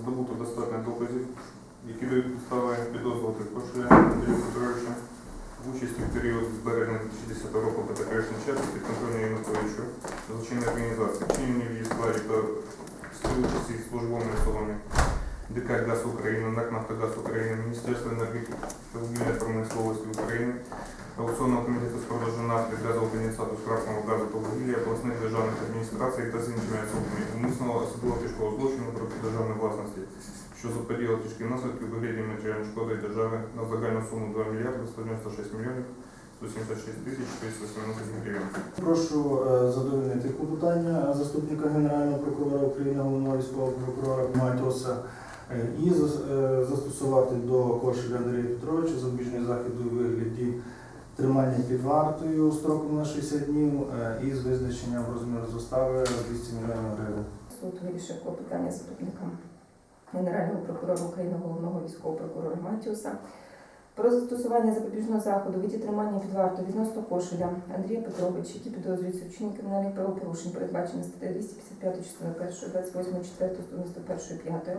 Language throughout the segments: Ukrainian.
здобуто достатньо доказів, які дають підстави підозрювати. Кошеля Андрія Петровича в участі в період з березня 2010 року по теперішній час під контролем Януковичу злочинної організації, вчинені в її складі та співучасті службовими особами ДК «Газ України», НАК «Нафтогаз України», Міністерства енергетики та вугільної промисловості України, Аукціонного комітету з продажу нафти, газового конденсату, скрапного газу та вугілля, обласних державних адміністрацій та з іншими особами умисного особливо тяжкого злочину проти державної власності, що заподіяло тяжкі наслідки вигляді матеріальної шкоди держави на загальну суму 2 мільярди 196 мільйонів 176 тисяч 417 гривень. Прошу е, задовольнити клопотання заступника Генерального прокурора України, головного військового прокурора Матіоса е, і е, застосувати до Кошеля Андрія Петровича запобіжний захід у вигляді тримання під вартою строком на 60 днів е, і з визначенням розміру застави 200 мільйонів гривень. Суд вирішив клопотання заступника Генерального прокурора України, головного військового прокурора Матіуса про застосування запобіжного заходу виді тримання під вартою відносно Кошеля Андрія Петровича, який підозрюється у вчиненні кримінальних правопорушень, передбачених статтею 255 частини 1, 28, 4, 191, 5,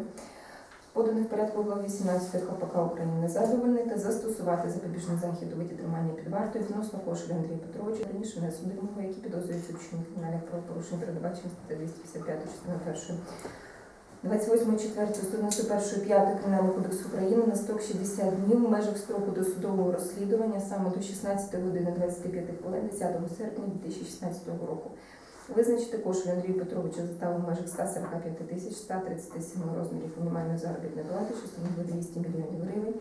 поданий в порядку глави 18 КПК України задовольнити, застосувати запобіжний захід у виді тримання під вартою відносно Кошеля Андрія Петровича, раніше не судимого, який підозрюється у вчиненні кримінальних правопорушень, передбачених статтею 255 частини 1, 28 4 191 5 Кримінального кодексу України на строк 60 днів в межах строку досудового розслідування саме до 16 години 25 хвилин 10 серпня 2016 року. Визначити кошель Андрію Петровичу заставу в межах 145 тисяч 137 розмірів мінімальної заробітної плати, що становить 200 мільйонів гривень,